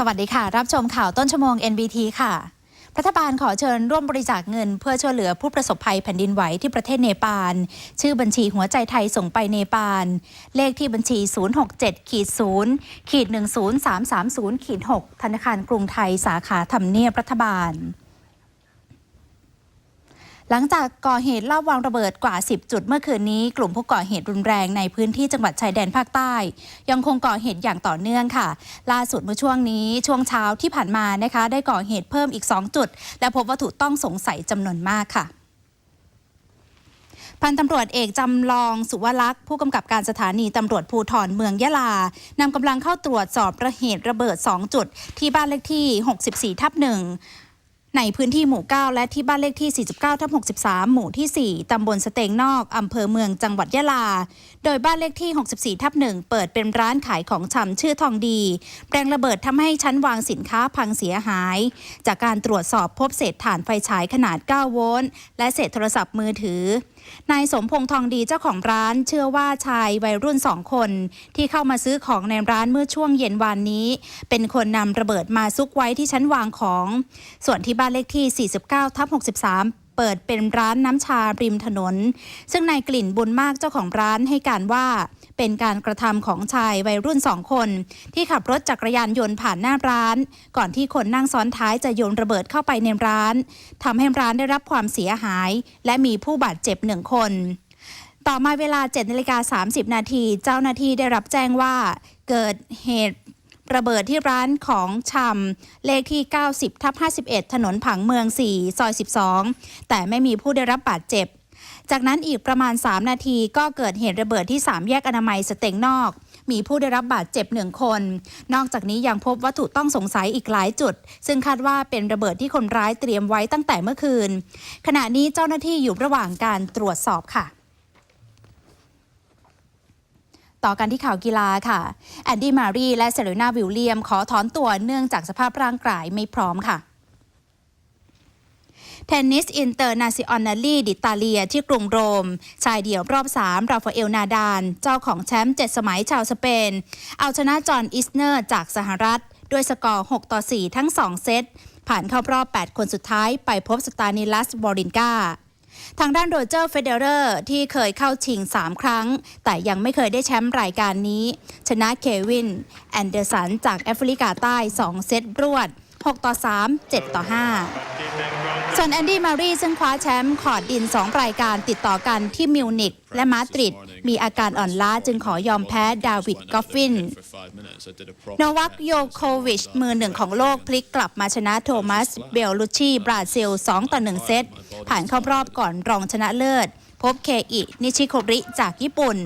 สวัสดีค่ะ รับชมข่าวต้นชั่วโมง NBT ค่ะรัฐบาลขอเชิญร่วมบริจาคเงิน เพื่อช่วยเหลือผู้ประสบภัยแผ่นดินไหวที่ประเทศเนปาล ชื่อบัญชีหัวใจไทยส่งไปเนปาล เลขที่บัญชี 067ขีด0ขีด10330ขีด6ธนาคารกรุงไทยสาขาทำเนียบรัฐบาล หลังจากก่อเหตุลอบวางระเบิดกว่า 10 จุดเมื่อคืนนี้ กลุ่มผู้ก่อเหตุรุนแรงในพื้นที่จังหวัดชายแดนภาคใต้ ยังคงก่อเหตุอย่างต่อเนื่องค่ะ ล่าสุดเมื่อช่วงนี้ช่วงเช้าที่ผ่านมานะคะ ได้ก่อเหตุเพิ่มอีก 2 จุด และพบวัตถุต้องสงสัยจำนวนมากค่ะพันตำรวจเอกจำลองสุวลักษ์ ผู้กำกับการสถานีตำรวจภูธรเมืองยะลานำกำลังเข้าตรวจสอบระเหตุระเบิด 2 จุด ที่บ้านเลขที่ 64 ทับ1 ในพื้นที่หมู่ 9 และที่บ้านเลขที่ 49ทับ63 หมู่ที่ 4 ตำบลสเตงนอก อำเภอเมืองจังหวัดยะลา โดยบ้านเลขที่ 64ทับ1เปิดเป็นร้านขายของชำชื่อทองดีแรงระเบิดทำให้ชั้นวางสินค้าพังเสียหาย จากการตรวจสอบพบเศษถ่านไฟฉายขนาด 9 โวลต์ และเศษโทรศัพท์มือถือนายสมพงษ์ทองดีเจ้าของร้านเชื่อว่าชายวัยรุ่นสองคน ที่เข้ามาซื้อของในร้านเมื่อช่วงเย็นวานนี้ เป็นคนนำระเบิดมาซุกไว้ที่ชั้นวางของ ส่วนที่บ้านเลขที่ 49ทับ63 เปิดเป็นร้านน้ำชาริมถนน ซึ่งนายกลิ่นบุญมากเจ้าของร้านให้การว่าเป็นการกระทำของชายวัยรุ่นสองคน ที่ขับรถจักรยานยนต์ผ่านหน้าร้าน ก่อนที่คนนั่งซ้อนท้ายจะโยนระเบิดเข้าไปในร้านทำให้ร้านได้รับความเสียหาย และมีผู้บาดเจ็บหนึ่งคน ต่อมาเวลา7นาฬิกา30 นาทีเจ้าหน้าที่ได้รับแจ้งว่า เกิดเหตุ ระเบิดที่ร้านของชำเลขที่ 90ทับ51 ถนนผังเมือง 4 ซอย 12 แต่ไม่มีผู้ได้รับบาดเจ็บ จากนั้นอีกประมาณ 3 นาทีก็เกิดเหตุระเบิดที่ 3 แยกอนามัยสเต็งนอก มีผู้ได้รับบาดเจ็บหนึ่งคน นอกจากนี้ยังพบวัตถุต้องสงสัยอีกหลายจุด ซึ่งคาดว่าเป็นระเบิดที่คนร้ายเตรียมไว้ตั้งแต่เมื่อคืน ขณะนี้เจ้าหน้าที่อยู่ระหว่างการตรวจสอบค่ะ ต่อกันที่ข่าวกีฬาค่ะ แอนดี้มารีและเซเรนาวิลเลียม ขอถอนตัวเนื่องจากสภาพร่างกายไม่พร้อมค่ะเทนนิสอินเตอร์นาซิออนนาลีดิตาเลียที่กรุงโรม ชายเดี่ยวรอบ 3 ราฟาเอลนาดาน เจ้าของแชมป์7สมัยชาวสเปน เอาชนะจอห์นอิสเนอร์จากสหรัฐ ด้วยสกอร์ 6 ต่อ 4 ทั้ง 2 เซตผ่านเข้ารอบ 8 คนสุดท้ายไปพบสตานิลัสบอรินกา ทางด้านโรเจอร์เฟเดอเรอร์ที่เคยเข้าชิง 3 ครั้ง แต่ยังไม่เคยได้แชมป์รายการนี้ ชนะเควิน แอนเดอร์สันจากแอฟริกาใต้ 2 เซตรวด 6 ต่อ 3 7 ต่อ 5 ส่วนแอนดี้มารีซึ่งคว้าแชมป์คอดดิน 2 รายการติดต่อกันที่มิวนิกและมาดริด มีอาการอ่อนล้าจึงขอยอมแพ้ดาวิดกอฟฟินโนวัคโยโควิช มือหนึ่งของโลกพลิกกลับมาชนะโทมัส เบลลุชชีบราซิล 2 ต่อ 1 เซต ผ่านเข้ารอบก่อนรองชนะเลิศ พบเคอินิชิโคริจากญี่ปุ่น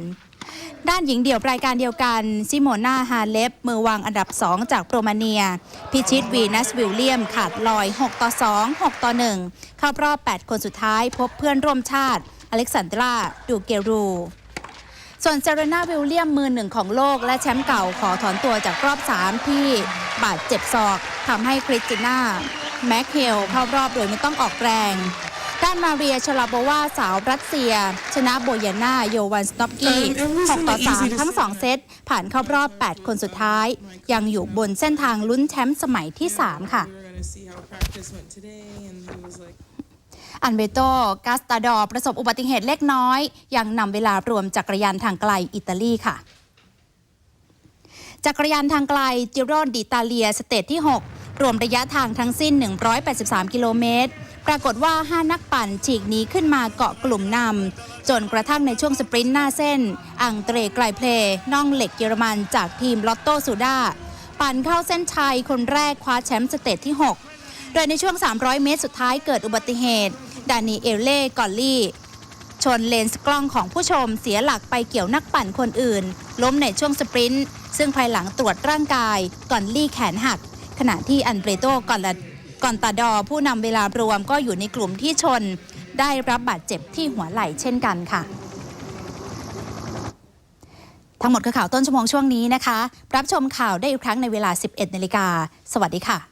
ด้านหญิงเดี่ยวรายการเดียวกันซิโมนาฮาเลฟมือวางอันดับ 2 จากโรมาเนีย พิชิตวีนัสวิลเลียมขาดลอย 6 ต่อ 2 6 ต่อ 1 เข้ารอบ 8 คนสุดท้ายพบเพื่อนร่วมชาติ อเล็กซานดราดูเกรู ส่วนเซเรนาวิลเลียมมือหนึ่งของโลกและแชมป์เก่าขอถอนตัวจากรอบ 3 ที่บาดเจ็บศอกทำให้คริสติน่าแม็กเฮลเข้ารอบโดยไม่ต้องออกแรง ด้านมาเรียชลาโบวาสาวรัสเซีย ชนะโบยาน่าโยวันสโนปกี้ 6 ต่อ 3 ทั้ง 2 เซต ผ่านเข้ารอบ 8 คนสุดท้าย ยังอยู่บนเส้นทางลุ้นแชมป์สมัยที่ 3 ค่ะ We were gonna see how practice went today, and he was like, อันเบโตกาสตาดอร์ประสบอุบัติเหตุเล็กน้อย ยังนำเวลารวมจักรยานทางไกลอิตาลีค่ะ จักรยานทางไกลจิโรนดิตาเลียสเตจที่ 6 รวมระยะทางทั้งสิ้น 183 กิโลเมตร ปรากฏว่า 5 นักปั่นฉีกหนีขึ้นมาเกาะกลุ่มนำจนกระทั่งในช่วงสปรินต์หน้าเส้น อังเตรไกลเพลน่องเหล็กเยอรมันจากทีมลอตโตซูดาปั่นเข้าเส้นชัยคนแรกคว้าแชมป์สเตจที่ 6 โดยในช่วง 300 เมตรสุดท้ายเกิดอุบัติเหตุดานิเอลเล่กอลลี่ ชนเลนส์กล้องของผู้ชมเสียหลักไปเกี่ยวนักปั่นคนอื่น ล้มในช่วงสปรินต์ซึ่งภายหลังตรวจร่างกายก่อนลี่แขนหัก ขณะที่อันเบรโตก่อนละ ก่อนตาดอผู้นำเวลารวมก็อยู่ในกลุ่มที่ชน ได้รับบาดเจ็บที่หัวไหล่เช่นกันค่ะ ทั้งหมดคือข่าวต้นชั่วโมงช่วงนี้นะคะ รับชมข่าวได้อีกครั้งในเวลา 11นาฬิกาสวัสดีค่ะ